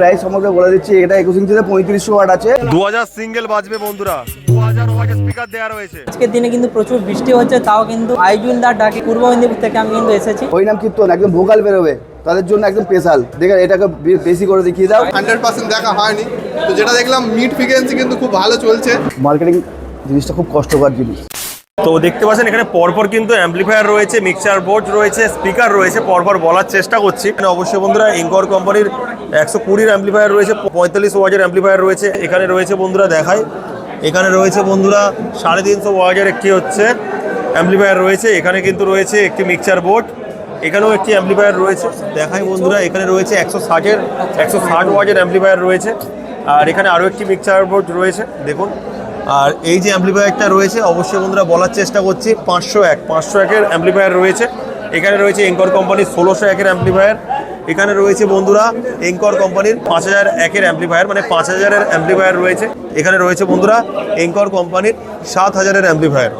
Price সম্পর্কে বলে দিচ্ছি এটা একুশ ইঞ্চিতে পঁয়ত্রিশশো ওয়াট আছে। দু হাজার সিঙ্গেল বাজবে বন্ধুরা। দু হাজার ওয়াটের স্পিকার দেওয়া রয়েছে। আজকের দিনে কিন্তু প্রচুর বৃষ্টি হচ্ছে তাও কিন্তু আইজুলদার ডাকে পূর্ব মেদিনীপুর থেকে আমি কিন্তু এসেছি। ওই নাম কীর্তন একদম ভোকাল বেরোবে তাদের জন্য একদম স্পেশাল দেখে এটাকে বেশি করে দেখিয়ে দাও। হান্ড্রেড পার্সেন্ট দেখা হয়নি। তো যেটা দেখলাম মিড ফ্রিকোয়েন্সি কিন্তু খুব ভালো চলছে। মার্কেটিং জিনিসটা খুব কষ্টকর জিনিস। তো দেখতে পাচ্ছেন, এখানে পরপর কিন্তু অ্যাম্পলিফায়ার রয়েছে মিক্সচার বোর্ড রয়েছে স্পিকার রয়েছে, পরপর বলার চেষ্টা করছি। এখানে অবশ্যই বন্ধুরা ইনকর কোম্পানির একশো কুড়ির অ্যাম্পলিফায়ার রয়েছে, পঁয়তাল্লিশ ওয়াজের অ্যাম্পলিফায়ার রয়েছে। এখানে রয়েছে বন্ধুরা দেখায় এখানে রয়েছে বন্ধুরা, সাড়ে তিনশো ওয়াজের একটি হচ্ছে অ্যাম্পলিফায়ার রয়েছে। এখানে কিন্তু রয়েছে একটি মিক্সচার বোর্ড এখানেও একটি অ্যাম্পলিফায়ার রয়েছে। দেখাই বন্ধুরা, এখানে রয়েছে একশো ষাটের, একশো ষাট ওয়াজের অ্যাম্পলিফায়ার রয়েছে। আর এখানে আরও একটি মিক্সচার বোর্ড রয়েছে। দেখুন আর এই যে অ্যাম্পলিফায়ারটা রয়েছে, অবশ্যই বন্ধুরা বলার চেষ্টা করছি, পাঁচশো এক, পাঁচশো একের অ্যাম্পলিফায়ার রয়েছে। এখানে রয়েছে এঙ্কর কোম্পানির ষোলোশো একের অ্যাম্পলিফায়ার। এখানে রয়েছে বন্ধুরা এঙ্কর কোম্পানির পাঁচ হাজার একের অ্যাম্পলিফায়ার মানে পাঁচ হাজারের অ্যাম্পলিফায়ার রয়েছে। এখানে রয়েছে বন্ধুরা এঙ্কর কোম্পানির সাত হাজারের অ্যাম্পলিফায়ার।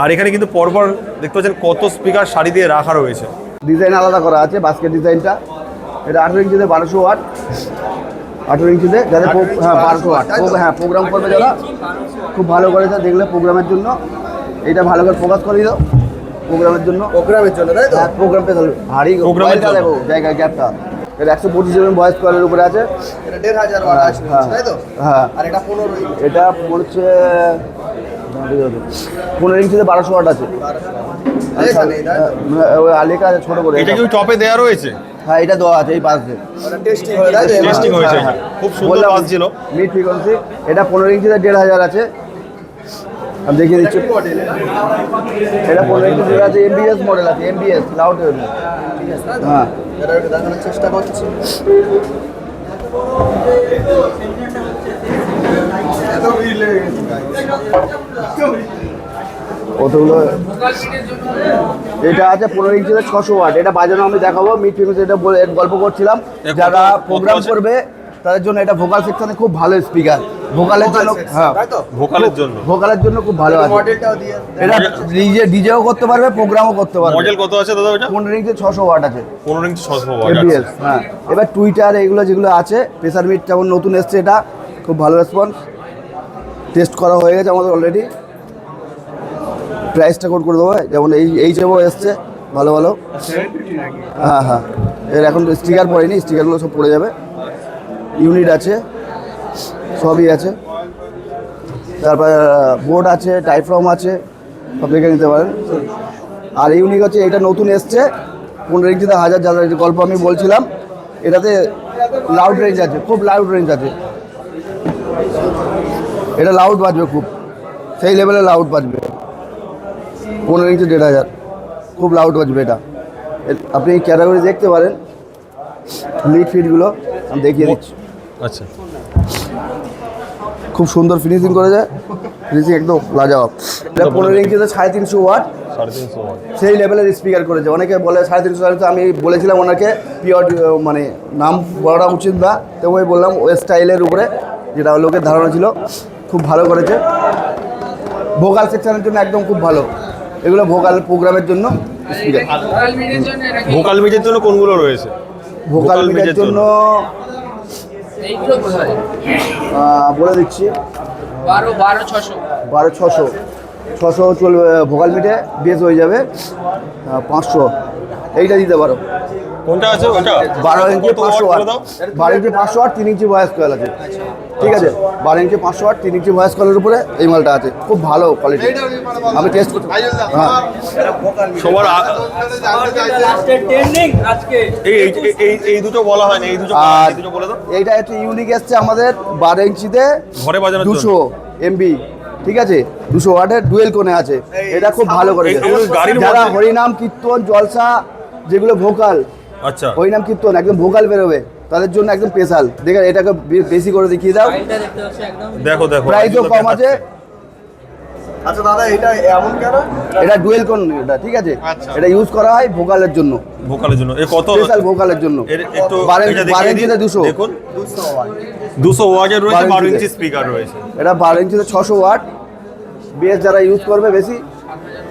আর এখানে কিন্তু পরপর দেখতে পাচ্ছেন কত স্পিকার সারি দিয়ে রাখা রয়েছে। ডিজাইন আলাদা করা আছে বাস্কেট ডিজাইনটা এটা আঠেরো ইঞ্চিতে বারোশো ওয়াট। আঠেরো ইঞ্চিতে যাদের হ্যাঁ বারোশো আট। হ্যাঁ প্রোগ্রাম করবে যারা খুব ভালো করেছে দেখলে প্রোগ্রামের জন্য। এটা ভালো করে ফোকাস করে দিও প্রোগ্রামের জন্য। প্রোগ্রামের জন্য তাই তো? হ্যাঁ প্রোগ্রামটা তাহলে ভারী জন্য। দেখো জায়গা গ্যাপটা এটা একশো পঁচিশ জন ভয়েস কলের উপরে আছে। এটা দেড় হাজার হ্যাঁ তাই তো? হ্যাঁ। আর এটা পনেরো এটা হচ্ছে পনেরো ইঞ্চিতে বারোশো ওয়াট আছে। এখানে তাই তো? হ্যাঁ, ওই আলিকা আছে ছোট করে। এটা কি টপে দেওয়া রয়েছে? হ্যাঁ এটা দেওয়া আছে এই দিয়ে। ওটা টেস্টিং হয়ে হয়েছে খুব সুন্দর বাজ ছিল। মিড ফ্রিকোয়েন্সি এটা পনেরো ইঞ্চিতে দেড় হাজার আছে। আমি দেখিয়ে দিচ্ছি। এটা পনেরো ইঞ্চি দেড় আছে এমবিএস মডেল আছে এমবিএস লাউড হ্যাঁ। দেখানোর চেষ্টা করছি। এত ভিড় লেগে গেছে। কতগুলো? এটা আছে পনেরো ইঞ্চিতে ছশো ওয়াট এটা বাজানো আমি দেখাবো মিড ফ্রিকোয়েন্সি এটা বলে গল্প করছিলাম। যারা প্রোগ্রাম করবে তাদের জন্য এটা ভোকাল সেকশনে খুব ভালো স্পিকার ভোকালের জন্য হ্যাঁ। ভোকালের জন্য। ভোকালের জন্য খুব ভালো আছে। এটা ডিজে ডিজেও করতে পারবে প্রোগ্রামও করতে পারবে। মডেল কত আছে দাদা ওটা? পনেরো ইঞ্চি ছশো ওয়াট আছে। পনেরো ইঞ্চি ছশো পাওয়া এবিএস হ্যাঁ। এবার টুইটার এগুলো যেগুলো আছে প্রেসার মিট যেমন নতুন এসছে এটা খুব ভালো রেসপন্স টেস্ট করা হয়ে গেছে আমাদের অলরেডি প্রাইসটা কোড করে দেবো যেমন এই এই যেমন এসছে ভালো ভালো। হ্যাঁ হ্যাঁ। এর এখন স্টিকার পড়েনি স্টিকারগুলো সব পড়ে যাবে। ইউনিট আছে, সবই আছে। তারপর বোর্ড আছে টাইফ্রম আছে দেখে নিতে পারেন। আর ইউনিক হচ্ছে, এটা নতুন এসছে, পনেরো ইঞ্চিতে হাজার, যাদের যে গল্প আমি বলছিলাম, এটাতে লাউড রেঞ্জ আছে, খুব লাউড রেঞ্জ আছে। এটা লাউড বাজবে খুব, সেই লেভেলে লাউড বাজবে। পনেরো ইঞ্চি দেড় হাজার। খুব লাউড বাজবে এটা। আপনি ক্যাটাগরি দেখতে পারেন। লিড ফিটগুলো আমি দেখিয়ে দিচ্ছি। আচ্ছা। খুব সুন্দর ফিনিশিং করেছে ফিনিশিং একদম লাজবাব। এটা পনেরো ইঞ্চিতে সাড়ে তিনশো ওয়াট। সাড়ে তিনশো watt। সেই লেভেলের স্পিকার করেছে অনেকে বলে সাড়ে তিনশো তিনশো। আমি বলেছিলাম ওনাকে পিওর মানে নাম বলাটা উচিত না। তো আমি বললাম ওয়েস্ট স্টাইলের উপরে যেটা লোকের ধারণা ছিল খুব ভালো করেছে। ভোকাল সেকশনের জন্য একদম খুব ভালো। এগুলো ভোকাল প্রোগ্রামের জন্য স্পিকার ভোকাল মিটের জন্য কোনগুলো রয়েছে? ভোকাল মিটের জন্য। বলে দিচ্ছি। বারো বারো ছশো। বারো ছশো। ছশো চলবে ভোকাল মিটে বেশ হয়ে যাবে। পাঁচশো। এইটা দিতে পারো। কোনটা আছে? ওটা বারো ইঞ্চি পাঁচশো ওয়াট? বারো ইঞ্চি পাঁচশো ওয়াট তিন ইঞ্চি ভয়েস কয়েল আছে। ঠিক আছে? বারো ইঞ্চি পাঁচশো ওয়াট তিন ইঞ্চি ভয়েস কয়েলের উপরে এই মালটা আছে। খুব ভালো কোয়ালিটি আমি টেস্ট করছি। হ্যাঁ। সবার এই দুটো বলা হয় না এই দুটো আর এই দুটো বলে দাও। এইটা একটু ইউনিক এসছে আমাদের বারো ইঞ্চিতে ঘরে বাজানোর জন্য। দুশো এমবি ঠিক আছে? দুশো ওয়াটের ডুয়েল কোণে আছে। এটা খুব ভালো করে যারা হরিনাম কীর্তন জলসা যেগুলো ভোকাল আচ্ছা। হরিনাম কীর্তন একদম ভোকাল বেরোবে। তাদের জন্য একদম স্পেশাল দেখে এটাকে বেশি করে দেখিয়ে দাও। দেখো দেখো প্রাইসও কম আছে। আচ্ছা দাদা এটা এমন কেন? এটা ডুয়েল কোন এটা ঠিক আছে? আচ্ছা। এটা ইউজ করা হয় ভোকালের জন্য। ভোকালের জন্য। এ কত? স্পেশাল ভোকালের জন্য। একটু বারো এটা ইঞ্চি- দেখিয়ে বারো দিন। ইঞ্চিতে দুশো। দেখুন। দুশো ওয়াট। দুশো ওয়াটের রয়েছে বারো বারো ইঞ্চিতে। ইঞ্চি স্পিকার রয়েছে। এটা বারো ইঞ্চিতে ছশো ওয়াট। বেশ যারা ইউজ করবে বেশি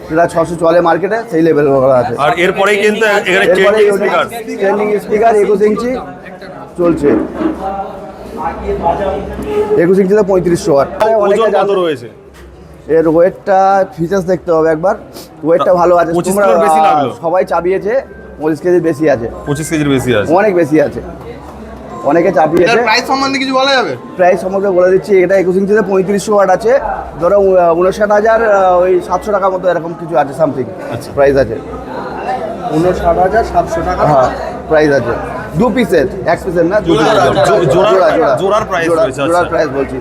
সেটা ছশো চলে মার্কেটে সেই লেভেল করা আছে। আর এরপরেই কিন্তু এখানে ট্রেন্ডিং স্পিকার ট্রেন্ডিং স্পিকার একুশ ইঞ্চি চলছে। একুশ ইঞ্চিতে পঁয়ত্রিশশো। ওয়াট অনেকে ওজন কত রয়েছে? এর ওয়েটটা ফিচার্স দেখতে হবে একবার। ওয়েটটা ভালো আছে। 25 বেশি সবাই চাবিয়েছে পঁচিশ কেজির বেশি আছে। পঁচিশ কেজির বেশি আছে। অনেক বেশি আছে। অনেকে চাপিয়েছে। প্রাইস সম্বন্ধে কিছু বলা যাবে? প্রাইস সম্বন্ধে বলে দিচ্ছি এটা একুশ ইঞ্চিতে পঁয়ত্রিশশো ওয়াট আছে। ধরো উনষাট হাজার ওই সাতশো টাকার মতো এরকম কিছু আছে সামথিং আচ্ছা। প্রাইস আছে। উনষাট হাজার সাতশো টাকা? হ্যাঁ প্রাইস আছে। দু পিসের এক পিসের না। জোড়ার- জোড়া, জোড়া। জোড়ার জোড়ার আচ্ছা। প্রাইস বলছি।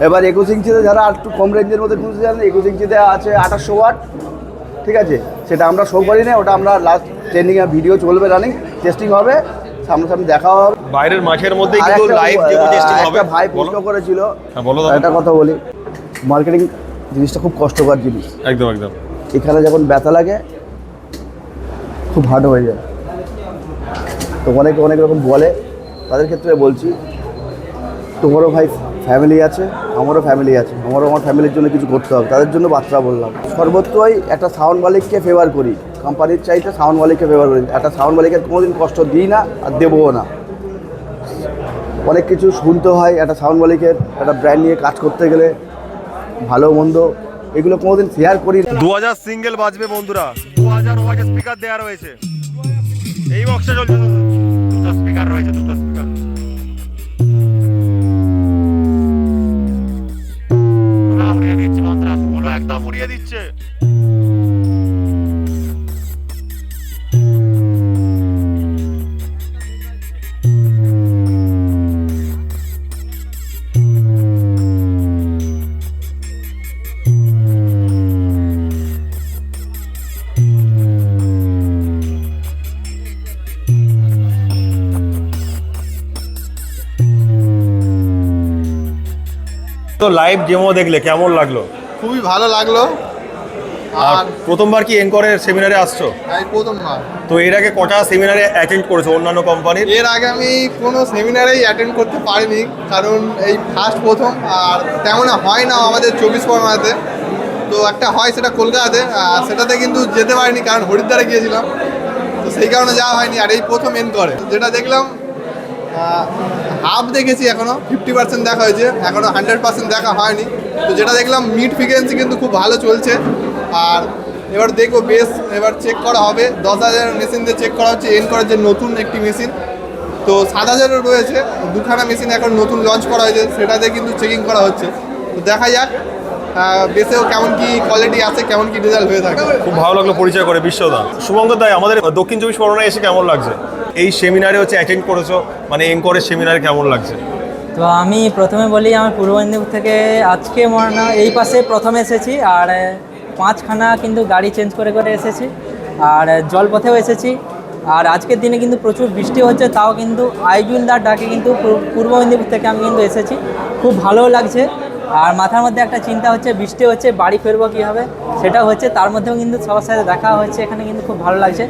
এবার একুশ ইঞ্চিতে যারা একটু কম রেঞ্জের মধ্যে খুঁজতে চান একুশ ইঞ্চিতে আছে আঠাশশো ওয়াট ঠিক আছে? সেটা আমরা শো করি না ওটা আমরা লাস্ট ট্রেনিং ভিডিও চলবে রানিং টেস্টিং হবে। সামনাসামনি দেখা হবে। বাইরের মাঠের মধ্যে কিন্তু লাইভ ডেমো টেস্টিং হবে একটা ভাই প্রশ্ন করেছিল। হ্যাঁ, বলো একটা কথা বলি। মার্কেটিং জিনিসটা খুব কষ্টকর জিনিস। একদম একদম। এখানে যখন ব্যথা লাগে খুব হার্ড হয়ে যায়। তো অনেকে অনেক রকম বলে তাদের ক্ষেত্রে বলছি তোমারও ভাই ফ্যামিলি আছে আমারও ফ্যামিলি আছে আমারও আমার ফ্যামিলির জন্য কিছু করতে হবে। তাদের জন্য বাচ্চা বললাম। সর্বত্রই একটা সাউন্ড মালিককে ফেভার করি। কোম্পানির চাইতে সাউন্ড মালিককে ব্যবহার করি। একটা সাউন্ড মালিকের কোনোদিন কষ্ট দিই না আর দেবও না। অনেক কিছু শুনতে হয়, একটা সাউন্ড মালিকের একটা ব্র্যান্ড নিয়ে কাজ করতে গেলে ভালো, মন্দ, এগুলো কোনোদিন শেয়ার করি দু হাজার সিঙ্গেল বাজবে বন্ধুরা। দু হাজার স্পিকার দেওয়া রয়েছে। এই বক্সে চলছে। দুটো স্পিকার রয়েছে, দুটো স্পিকার একদম উড়িয়ে দিচ্ছে। তো লাইভ ডেমো দেখলে কেমন লাগল? খুবই ভালো লাগল। আর প্রথমবার কি এনকরের সেমিনারে আসছো? প্রথমবার। তো এর আগে কটা সেমিনারে অ্যাটেন্ড করেছ অন্যান্য কোম্পানির এর আগে আমি কোনো সেমিনারেই অ্যাটেন্ড করতে পারিনি কারণ এই ফার্স্ট প্রথম আর তেমন হয় না আমাদের চব্বিশ পরগনাতে। তো একটা হয় সেটা কলকাতাতে আর সেটাতে কিন্তু যেতে পারিনি কারণ হরিদ্বারে গিয়েছিলাম। তো সেই কারণে যাওয়া হয়নি আর এই প্রথম এন করে যেটা দেখলাম হাফ দেখেছি এখনও ফিফটি পার্সেন্ট দেখা হয়েছে, এখনও হান্ড্রেড পার্সেন্ট দেখা হয়নি। তো যেটা দেখলাম মিড ফ্রিকোয়েন্সি কিন্তু খুব ভালো চলছে। আর এবার দেখব, বেশ, এবার চেক করা হবে। দশ হাজার মেশিন দিয়ে চেক করা হচ্ছে এন করার যে নতুন একটি মেশিন তো সাত হাজারও রয়েছে, দুখানা মেশিন এখন নতুন লঞ্চ করা হয়েছে সেটাতে কিন্তু চেকিং করা হচ্ছে। তো দেখা যাক বেসেও কেমন কি কোয়ালিটি আছে, কেমন কি রেজাল্ট হয়ে থাকে। খুব ভালো লাগল পরিচয় করে, বিশ্বদা। শুভঙ্কর দাই, আমাদের দক্ষিণ চব্বিশ পরগনায় এসে কেমন লাগছে? এই সেমিনারে হচ্ছে অ্যাটেন্ড করেছ? মানে এনকরের সেমিনারে কেমন লাগছে? তো আমি প্রথমে বলি, আমার পূর্ব মেদিনীপুর থেকে আজকে মনে এই পাশে প্রথম এসেছি, আর পাঁচখানা কিন্তু গাড়ি চেঞ্জ করে করে এসেছি, আর জলপথেও এসেছি, আর আজকের দিনে কিন্তু প্রচুর বৃষ্টি হচ্ছে, তাও কিন্তু আইজুলদার ডাকে কিন্তু পূর্ব- মেদিনীপুর থেকে আমি কিন্তু এসেছি, খুব ভালোও লাগছে আর মাথার মধ্যে একটা চিন্তা হচ্ছে বৃষ্টি হচ্ছে বাড়ি ফিরবো কীভাবে? সেটা হচ্ছে তার মধ্যেও কিন্তু সবার সাথে দেখা হচ্ছে এখানে কিন্তু খুব ভালো লাগছে।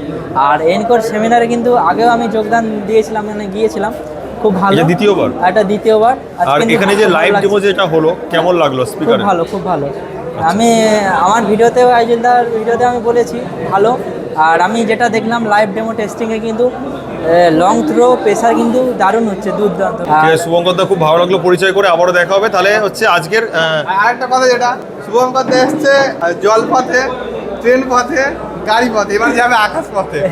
আর এনকোর সেমিনারে কিন্তু আগেও আমি যোগদান দিয়েছিলাম মানে গিয়েছিলাম। খুব ভালো। এটা দ্বিতীয়বার? এটা দ্বিতীয়বার। আর এখানে যে লাইভ। ডেমো যেটা হলো কেমন লাগল খুব ভালো খুব ভালো। আমি আমার ভিডিওতেও আইজুলদার ভিডিওতে আমি বলেছি ভালো। আর আমি যেটা দেখলাম লাইভ ডেমো টেস্টিংয়ে কিন্তু লং থ্রো প্রেসার কিন্তু দারুণ হচ্ছে দুর্দান্ত। শুভঙ্কর দা খুব ভালো লাগল পরিচয় করে আবারও দেখা হবে। তাহলে হচ্ছে আজকের আরেকটা কথা যেটা শুভঙ্কর দা এসছে জল পথে ট্রেন পথে গাড়ি পথে এবার যাবে আকাশ পথে।